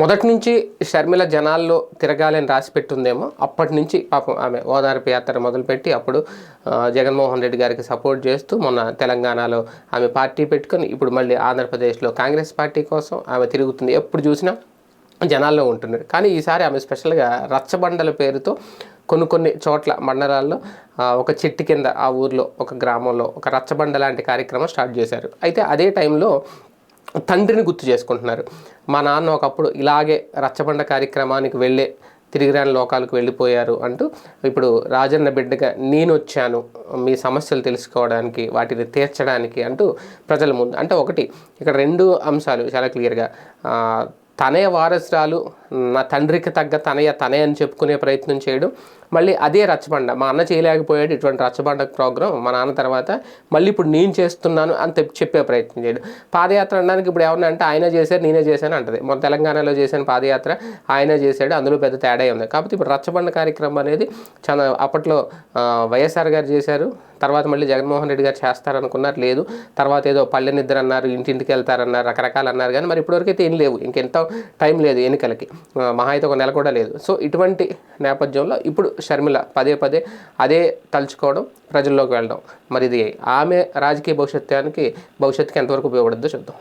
మొదటి నుంచి షర్మిల జనాల్లో తిరగాలని రాసి పెట్టుందేమో అప్పటి నుంచి పాపం ఆమె ఓదార్పు యాత్ర మొదలుపెట్టి అప్పుడు జగన్మోహన్ రెడ్డి గారికి సపోర్ట్ చేస్తూ మొన్న తెలంగాణలో ఆమె పార్టీ పెట్టుకొని ఇప్పుడు మళ్ళీ ఆంధ్రప్రదేశ్లో కాంగ్రెస్ పార్టీ కోసం ఆమె తిరుగుతుంది. ఎప్పుడు చూసినా జనాల్లో ఉంటున్నారు. కానీ ఈసారి ఆమె స్పెషల్గా రచ్చబండల పేరుతో కొన్ని కొన్ని చోట్ల మండలాల్లో ఒక చెట్టు కింద ఆ ఊర్లో ఒక గ్రామంలో ఒక రచ్చబండ లాంటి కార్యక్రమం స్టార్ట్ చేశారు. అయితే అదే టైంలో తండ్రిని గుర్తు చేసుకుంటున్నారు. మా నాన్న ఒకప్పుడు ఇలాగే రచ్చబండ కార్యక్రమానికి వెళ్ళే తిరిగిరాని లోకాలకు వెళ్ళిపోయారు అంటూ ఇప్పుడు రాజన్న బిడ్డగా నేను వచ్చాను మీ సమస్యలు తెలుసుకోవడానికి వాటిని తీర్చడానికి అంటూ ప్రజల ముందు అంటే ఒకటి ఇక్కడ రెండు అంశాలు చాలా క్లియర్గా తనయ వారసురాలు నా తండ్రికి తగ్గ తనయ తనే అని చెప్పుకునే ప్రయత్నం చేయడం మళ్ళీ అదే రచ్చబండ. మా అన్న చేయలేకపోయాడు ఇటువంటి రచ్చబండ ప్రోగ్రాం మా నాన్న తర్వాత మళ్ళీ ఇప్పుడు నేను చేస్తున్నాను అని చెప్పే ప్రయత్నం చేయడం. పాదయాత్ర అనడానికి ఇప్పుడు ఏమన్నా అంటే ఆయన చేశారు నేనే చేశాను అంటది. మన తెలంగాణలో చేసిన పాదయాత్ర ఆయన చేశాడు అందులో పెద్ద తేడా ఉంది కాబట్టి ఇప్పుడు రచ్చబండ కార్యక్రమం అనేది చాలా అప్పట్లో వైఎస్ఆర్ గారు చేశారు. తర్వాత మళ్ళీ జగన్మోహన్ రెడ్డి గారు చేస్తారనుకున్నారు లేదు. తర్వాత ఏదో పల్లె నిద్ర అన్నారు ఇంటింటికి వెళ్తారన్నారు రకరకాలు అన్నారు. కానీ మరి ఇప్పటివరకు అయితే ఏం లేవు. ఇంకెంతో టైం లేదు ఎన్నికలకి. మహా అయితే ఒక నెల కూడా లేదు. సో ఇటువంటి నేపథ్యంలో ఇప్పుడు షర్మిల పదే పదే అదే తలుచుకోవడం ప్రజల్లోకి వెళ్ళడం. మరి ఇది ఆమె రాజకీయ భవిష్యత్తుకి భవిష్యత్తుకి ఎంతవరకు ఉపయోగపడుద్దో చూద్దాం